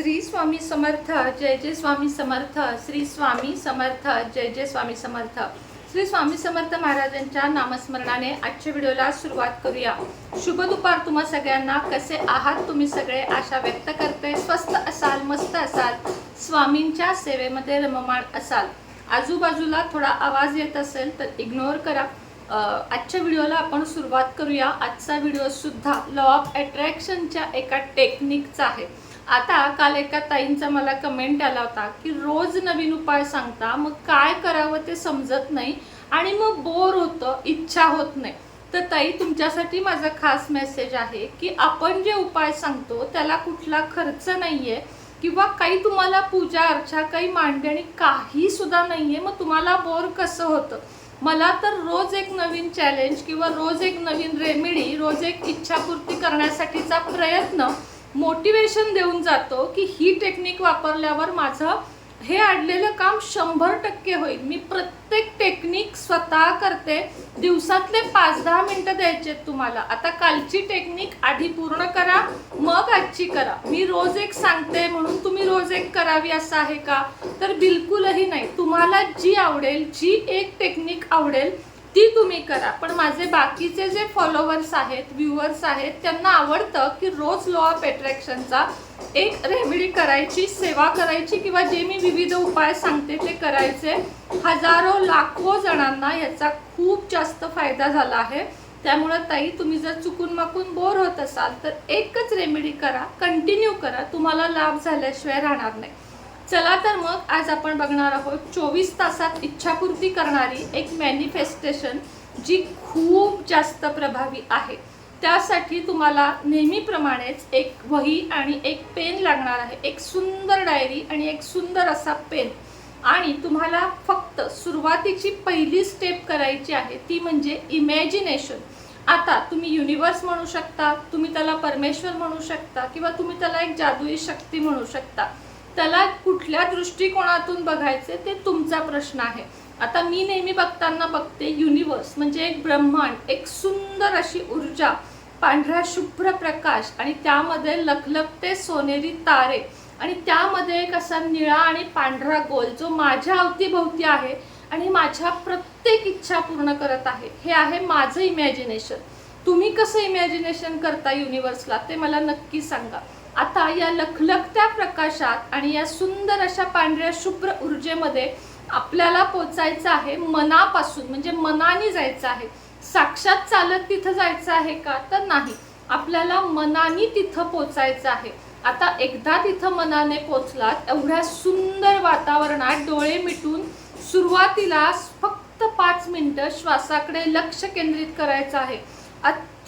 श्री स्वामी समर्थ जय जय स्वामी समर्थ श्री स्वामी समर्थ जय जय स्वामी समर्थ. श्री स्वामी समर्थ महाराजांच्या नामस्मरणाने आजच्या व्हिडिओला सुरुवात करूया. शुभ दुपार तुम्हा सगळ्यांना. कसे आहात तुम्ही सगळे? आशा व्यक्त करते स्वस्त असाल मस्त असाल. स्वामींच्या सेवेमध्ये रममाण असाल. आजूबाजूला थोडा आवाज येत असेल तर इग्नोर करा. आजच्या व्हिडिओला आपण सुरुवात करूया. आजचा व्हिडिओ सुद्धा लॉ ऑफ अट्रॅक्शनच्या एका टेक्निकचा आहे. आता काल एका ताईंचा मला कमेंट आला होता की रोज नवीन उपाय सांगता मग काय करावं ते समजत नाही आणि मग बोर होतं इच्छा होत नाही. तर ताई तुमच्यासाठी माझा खास मेसेज आहे की आपण जे उपाय सांगतो त्याला कुठला खर्च नाहीये किंवा काही तुम्हाला पूजा अर्चा काही मांडणी काही सुद्धा नाहीये मग तुम्हाला बोर कसं होतं? मला तर रोज एक नवीन चॅलेंज किंवा रोज एक नवीन रेमेडी रोज एक इच्छापूर्ती करण्यासाठीचा प्रयत्न मोटिवेशन देऊन जातो की ही टेक्निक वापरल्यावर माझं हे अडलेलं काम शंभर टक्के होईल. मी प्रत्येक टेक्निक स्वतः करते. दिवसातले पाच दहा मिनटं द्यायचे तुम्हाला. आता कालची टेक्निक आधी पूर्ण करा मग आजची करा. मी रोज एक सांगते म्हणून तुम्ही रोज एक करावी असं आहे का? तर बिलकुलही नाही. तुम्हाला जी आवडेल जी एक टेक्निक आवडेल ती तुम्ही करा. पण माझे बाकीचे जे फॉलोवर्स आहेत व्ह्युअर्स आहेत त्यांना आवडतं की रोज लॉ ऑफ अट्रॅक्शनचा एक रेमेडी करायची सेवा करायची किंवा जे मी विविध उपाय सांगते ते करायचे. हजारो लाखो जणांना याचा खूप जास्त फायदा झाला आहे. त्यामुळं ताई तुम्ही जर चुकून माकून बोर होत असाल तर एकच रेमेडी करा कंटिन्यू करा. तुम्हाला लाभ झाल्याशिवाय राहणार नाही. चला तर मग आज आपण बघणार आहोत चोवीस तासात इच्छापूर्ती करणारी एक मॅनिफेस्टेशन जी खूप जास्त प्रभावी आहे. त्यासाठी तुम्हाला नेहमीप्रमाणेच एक वही आणि एक पेन लागणार आहे. एक सुंदर डायरी आणि एक सुंदर असा पेन. आणि तुम्हाला फक्त सुरुवातीची पहिली स्टेप करायची आहे ती म्हणजे इमॅजिनेशन आता तुम्ही युनिवर्स म्हणू शकता तुम्ही त्याला परमेश्वर म्हणू शकता किंवा तुम्ही त्याला एक जादुई शक्ती म्हणू शकता. त्याला कुठल्या दृष्टिकोनातून बघायचे ते तुमचा प्रश्न आहे. आता मी नेहमी बघताना बघते युनिवर्स म्हणजे एक ब्रह्मांड एक सुंदर अशी ऊर्जा पांढरा शुभ्र प्रकाश आणि त्यामध्ये लखलखते सोनेरी तारे आणि त्यामध्ये एक असा निळा आणि पांढरा गोल जो माझ्या अवतीभोवती आहे आणि माझ्या प्रत्येक इच्छा पूर्ण करत आहे. हे आहे माझं इमॅजिनेशन तुम्ही कसं इमॅजिनेशन करता युनिवर्सला ते मला नक्की सांगा. आता या लखलखत्या प्रकाशात आणि या सुंदर अशा पांढऱ्या शुभ्र ऊर्जेमध्ये आपल्याला पोचायचं आहे मनापासून म्हणजे मनाने जायचं आहे. साक्षात चालत तिथं जायचं आहे का? तर नाही. आपल्याला मनाने तिथं पोचायचं आहे. आता एकदा तिथं मनाने पोचलात एवढ्या सुंदर वातावरणात डोळे मिटून सुरुवातीला फक्त पाच मिनिटं श्वासाकडे लक्ष केंद्रित करायचं आहे.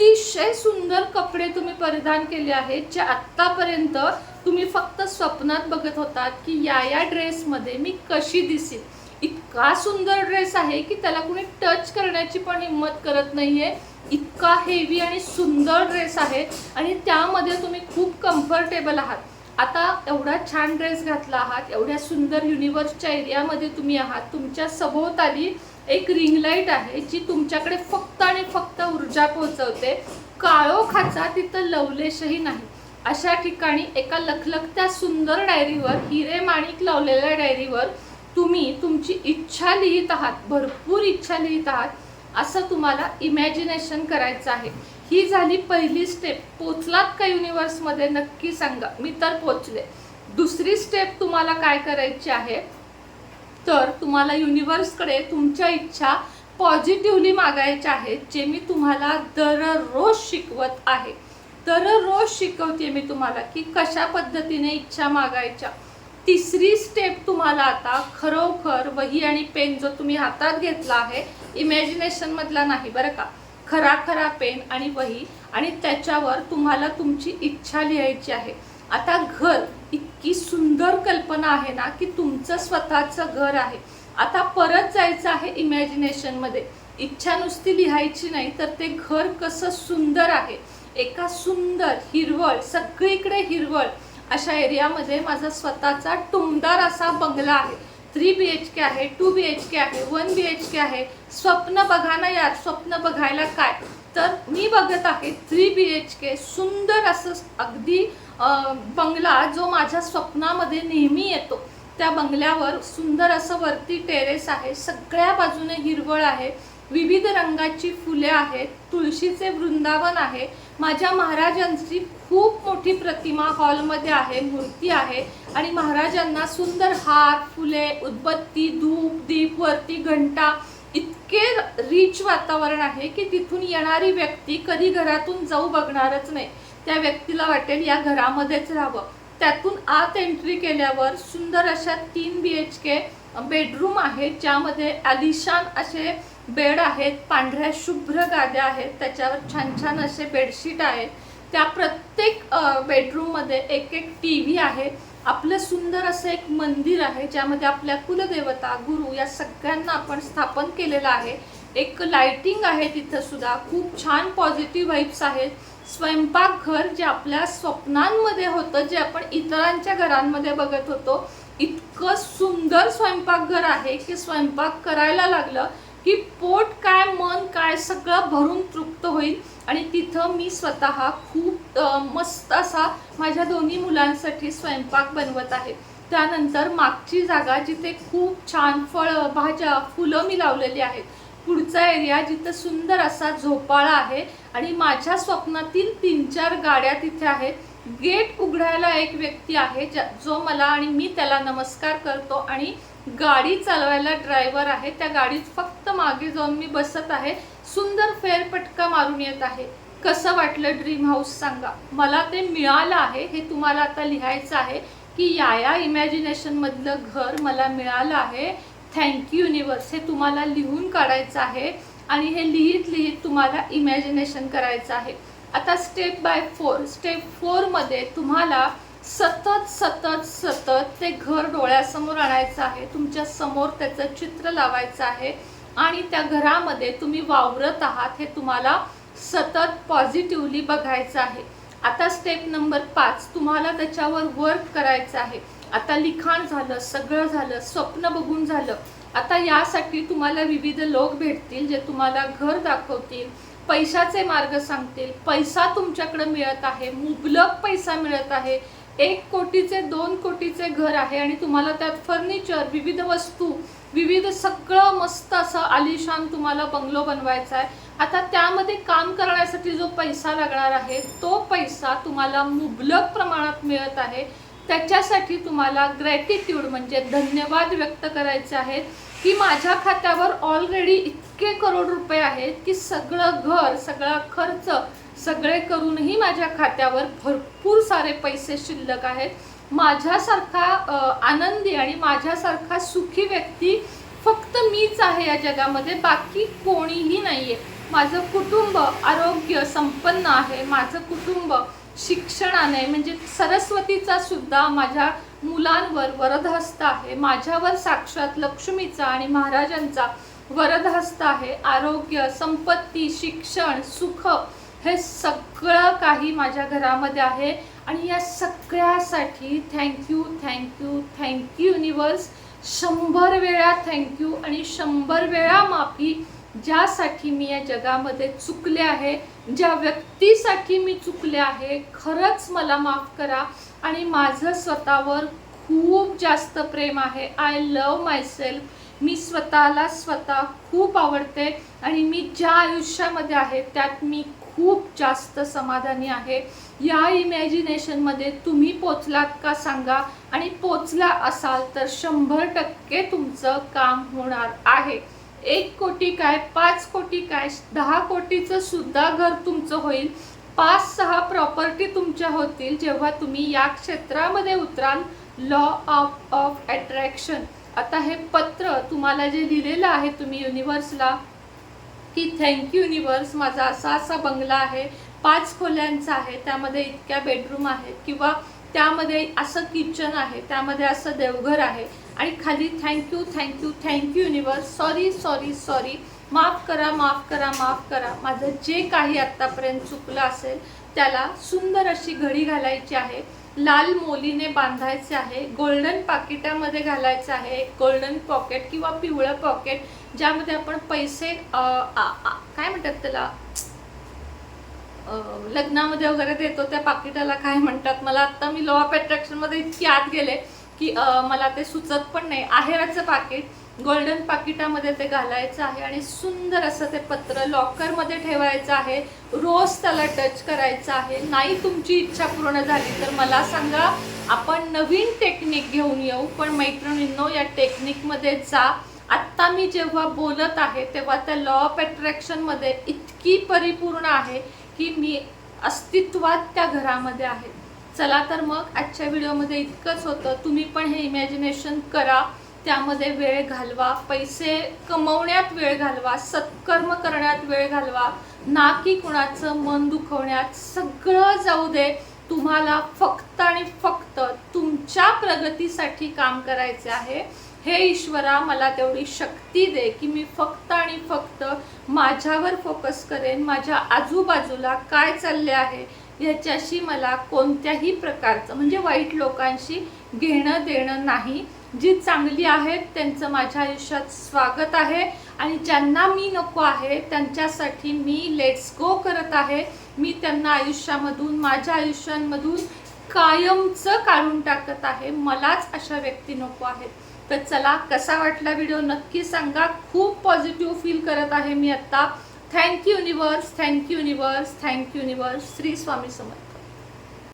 अतिशय सुंदर कपडे तुम्ही परिधान केले आहेत जे आत्तापर्यंत तुम्ही फक्त स्वप्नात बघत होतात की या या ड्रेसमध्ये मी कशी दिसेल. इतका सुंदर ड्रेस आहे की त्याला कुणी टच करण्याची पण हिंमत करत नाहीये. इतका हेवी आणि सुंदर ड्रेस आहे आणि त्यामध्ये तुम्ही खूप कम्फर्टेबल आहात. आता एवढा छान ड्रेस घातला आहात एवढ्या सुंदर युनिवर्सच्या एरियामध्ये तुम्ही आहात तुमच्या सभोवताली एक रिंग लाइट आहे जी तुमच्याकडे फक्त आणि फक्त ऊर्जा पोहोचवते. काळोखाचा तिथं लवलेशही नाही. अशा ठिकाणी एका लखलखत्या सुंदर डायरीवर हिरे माणिक लावलेल्या डायरीवर तुम्ही तुमची इच्छा लिहित आहात भरपूर इच्छा लिहित आहात असं तुम्हाला इमॅजिनेशन करायचं आहे. ही झाली पहिली स्टेप पोचलात का युनिवर्समध्ये नक्की सांगा. मी तर पोचले. दुसरी स्टेप तुम्हाला काय करायची आहे? तर तुम्हाला युनिवर्सकडे तुमच्या इच्छा पॉझिटिव्हली मागायच्या आहेत जे मी तुम्हाला दररोज शिकवत आहे. दररोज शिकवते मी तुम्हाला की कशा पद्धतीने इच्छा मागायच्या. तिसरी स्टेप तुम्हाला आता खरोखर वही आणि पेन जो तुम्ही हातात घेतला आहे इमॅजिनेशनमधला नाही बरं का? खरा खरा पेन आणि वही आणि त्याच्यावर तुम्हाला तुमची इच्छा लिहायची आहे. आता घर इतकी सुंदर कल्पना आहे ना की तुमचं स्वतःचं घर आहे. आता परत जायचं आहे इमॅजिनेशनमध्ये इच्छा नुसती लिहायची नाही तर ते घर कसं सुंदर आहे. एका सुंदर हिरवळ सगळीकडे हिरवळ. अशा एरियामध्ये माझा स्वतःचा टुमदार असा बंगला आहे. थ्री बी एच के आहे टू बी एच के आहे वन बी एच के आहे. स्वप्न बघा ना यार स्वप्न बघायला काय? तर मी बघत आहे थ्री बी एच के सुंदर असं अगदी बंगला जो माझ्या स्वप्नामध्ये नेहमी येतो. त्या बंगल्यावर सुंदर असं वरती टेरेस आहे. सगळ्या बाजूने हिरवळ आहे. विविध रंगाची फुले आहेत. तुळशीचे वृंदावन आहे. माझ्या महाराजांची खूप मोठी प्रतिमा हॉलमध्ये आहे. मूर्ती आहे. आणि महाराजांना सुंदर हार फुले उदबत्ती धूप दीप वरती घंटा इतके रिच वातावरण आहे की तिथून येणारी व्यक्ती कधी घरातून जाऊ बघणारच नाही. त्या व्यक्तीला वाटेल या घरामध्येच राहावं. त्यातून आत एंट्री केल्यावर सुंदर अशा तीन बी एच के बेडरूम आहेत ज्यामध्ये आलिशान असे बेड आहेत पांढऱ्या शुभ्र गाद्या आहेत त्याच्यावर छान छान असे बेडशीट आहेत. त्या प्रत्येक बेडरूममध्ये एक एक टी व्ही आहे. आपलं सुंदर असं एक मंदिर आहे ज्यामध्ये आपल्या कुलदेवता गुरु या सगळ्यांना आपण स्थापन केलेलं आहे. एक लाइटिंग आहे तिथं सुद्धा. खूप छान पॉझिटिव्ह वाईब्स आहेत. स्वयंपाकघर जे आपल्या स्वप्नांमध्ये होतं जे आपण इतरांच्या घरांमध्ये बघत होतो इतकं सुंदर स्वयंपाकघर आहे की स्वयंपाक करायला लागलं की पोट काय मन काय सगळं भरून तृप्त होईल. आणि तिथं मी स्वतः खूप मस्त असा माझ्या दोन्ही मुलांसाठी स्वयंपाक बनवत आहे. त्यानंतर मागची जागा जिथे खूप छान फळं भाज्या फुलं मी लावलेली आहेत पुढचा एरिया जिथं सुंदर असा झोपाळा आहे आणि माझ्या स्वप्नातील तीन चार गाड्या तिथे आहेत. गेट उघडायला एक व्यक्ती आहे ज्या- जो मला आणि मी त्याला नमस्कार करतो आणि गाडी चालवायला ड्रायव्हर आहे. त्या गाडीत फक्त मागे जाऊन मी बसत आहे. सुंदर फेरपटका मारून येत आहे. कसं वाटलं ड्रीम हाऊस सांगा? मला ते मिळालं आहे. हे तुम्हाला आता लिहायचं आहे की या या इमॅजिनेशनमधलं घर मला मिळालं आहे. थँक्यू युनिवर्स हे तुम्हाला लिहून काढायचं आहे आणि हे लिहित लिहित तुम्हाला इमॅजिनेशन करायचं आहे. आता स्टेप बाय फोर स्टेप फोरमध्ये तुम्हाला सतत सतत सतत ते घर डोळ्यासमोर आणायचं आहे. तुमच्यासमोर त्याचं चित्र लावायचं आहे आणि त्या घरामध्ये तुम्ही वावरत आहात हे तुम्हाला सतत पॉझिटिव्हली बघायचं आहे. आता स्टेप नंबर पाच. तुम्हाला त्याच्यावर वर्क करायचं आहे. आता लिखाण झालं सगळं झालं स्वप्न बघून झालं. आता यासाठी तुम्हाला विविध लोक भेटतील जे तुम्हाला घर दाखवतील पैशाचे मार्ग सांगतील. पैसा तुमच्याकडे मिळत आहे मुबलक पैसा मिळत आहे. एक कोटीचे दोन कोटीचे घर आहे आणि तुम्हाला त्यात फर्निचर विविध वस्तू विविध सगळं मस्त असं आलिशान तुम्हाला बंगलो बनवायचा आहे. आता त्यामध्ये काम करण्यासाठी जो पैसा लागणार आहे तो पैसा तुम्हाला मुबलक प्रमाणात मिळत आहे. त्याच्यासाठी तुम्हाला ग्रॅटिट्यूड म्हणजे धन्यवाद व्यक्त करायचे आहेत की माझ्या खात्यावर ऑलरेडी इतके करोड रुपये आहेत की सगळं घर सगळा खर्च सगळे करूनही माझ्या खात्यावर भरपूर सारे पैसे शिल्लक आहेत. माझ्यासारखा आनंदी आणि माझ्यासारखा सुखी व्यक्ती फक्त मीच आहे या जगामध्ये बाकी कोणीही नाही आहे माझं कुटुंब आरोग्य संपन्न आहे. माझं कुटुंब शिक्षणाने म्हणजे सरस्वतीचा सुद्धा माझ्या मुलांवर वरदहस्त आहे. माझ्यावर साक्षात लक्ष्मीचा आणि महाराजांचा वरदहस्त आहे. आरोग्य संपत्ती शिक्षण सुख हे सगळं काही माझ्या घरामध्ये आहे. आणि या सगळ्यासाठी थँक्यू थँक्यू थँक्यू युनिवर्स शंभर वेळा थँक्यू आणि शंभर वेळा माफी ज्यासाठी मी या जगामध्ये चुकले आहे ज्या व्यक्तीसाठी मी चुकले आहे खरंच मला माफ करा. आणि माझं स्वतःवर खूप जास्त प्रेम आहे. आय लव मायसेल्फ मी स्वतःला स्वतः खूप आवडते आणि मी ज्या आयुष्यामध्ये आहे त्यात मी खूप जास्त समाधानी आहे. या इमॅजिनेशनमध्ये तुम्ही पोचलात का सांगा? आणि पोचला असाल तर शंभर टक्के तुमचं काम होणार आहे. एक कोटी काय पाच कोटी काय दहा कोटीचं सुद्धा घर तुमचं होईल. पाच सहा प्रॉपर्टी तुमच्या होतील जेव्हा तुम्ही या क्षेत्रामध्ये उतराल. लॉ ऑफ ऑफ अट्रॅक्शन आता हे पत्र तुम्हाला जे लिहिलेलं आहे तुम्ही युनिव्हर्सला की थँक्यू युनिव्हर्स माझा असा असा बंगला आहे. पाच खोल्यांचा आहे त्यामध्ये इतक्या बेडरूम आहेत. किंवा त्यामध्ये असं किचन आहे त्यामध्ये असं देवघर आहे. आणि खाली thank you thank you thank you universe sorry sorry sorry माफ करा माफ करा माफ करा. माझं जे काही आत्तापर्यंत चुकलं असेल त्याला सुंदर अशी घडी घालायची आहे. लाल मोलीने बांधायचे आहे. गोल्डन पाकिटामध्ये घालायचं आहे. गोल्डन पॉकेट किंवा पिवळं पॉकेट ज्यामध्ये आपण पैसे काय म्हणतात त्याला? लग्नामध्ये वगैरे देतो त्या पाकिटाला काय म्हणतात? मला आत्ता मी लॉ ऑफ अट्रॅक्शनमध्ये इतकी आत गेले. की मला ते सुचत पण नाही. आहेराचं पाकिट गोल्डन पाकिटामध्ये ते घालायचं आहे आणि सुंदर असं ते पत्र लॉकरमध्ये ठेवायचं आहे. रोज त्याला टच करायचं आहे. नाही तुमची इच्छा पूर्ण झाली तर मला सांगा आपण नवीन टेक्निक घेऊन येऊ. पण मैत्रिणींनो या टेक्निकमध्ये जा. आत्ता मी जेव्हा बोलत आहे तेव्हा त्या लॉ ऑफ अट्रॅक्शनमध्ये इतकी परिपूर्ण आहे की मी अस्तित्वात त्या घरामध्ये आहे. चला तर मग आजच्या व्हिडिओमध्ये इतकंच होतं. तुम्ही पण हे इमॅजिनेशन करा. त्यामध्ये वेळ घालवा. पैसे कमवण्यात वेळ घालवा. सत्कर्म करण्यात वेळ घालवा. ना की कुणाचं मन दुखवण्यात. सगळं जाऊ दे. तुम्हाला फक्त आणि फक्त तुमच्या प्रगतीसाठी काम करायचे आहे. हे ईश्वरा मला तेवढी शक्ती दे की मी फक्त आणि फक्त माझ्यावर फोकस करेन. माझ्या आजूबाजूला काय चालले आहे? ह्याच्याशी मला कोणत्याही प्रकारचं म्हणजे वाईट लोकांशी घेणं देणं नाही. जी चांगली आहेत त्यांचं माझ्या आयुष्यात स्वागत आहे. आणि ज्यांना मी नको आहे त्यांच्यासाठी मी लेट्स गो करत आहे. मी त्यांना आयुष्यामधून माझ्या आयुष्यांमधून कायमचं काढून टाकत आहे. मलाच अशा व्यक्ती नको आहेत. तर चला कसा वाटला व्हिडिओ नक्की सांगा. खूप पॉझिटिव्ह फील करत आहे मी आत्ता thank you universe thank you universe thank you universe Shri Swami Samarth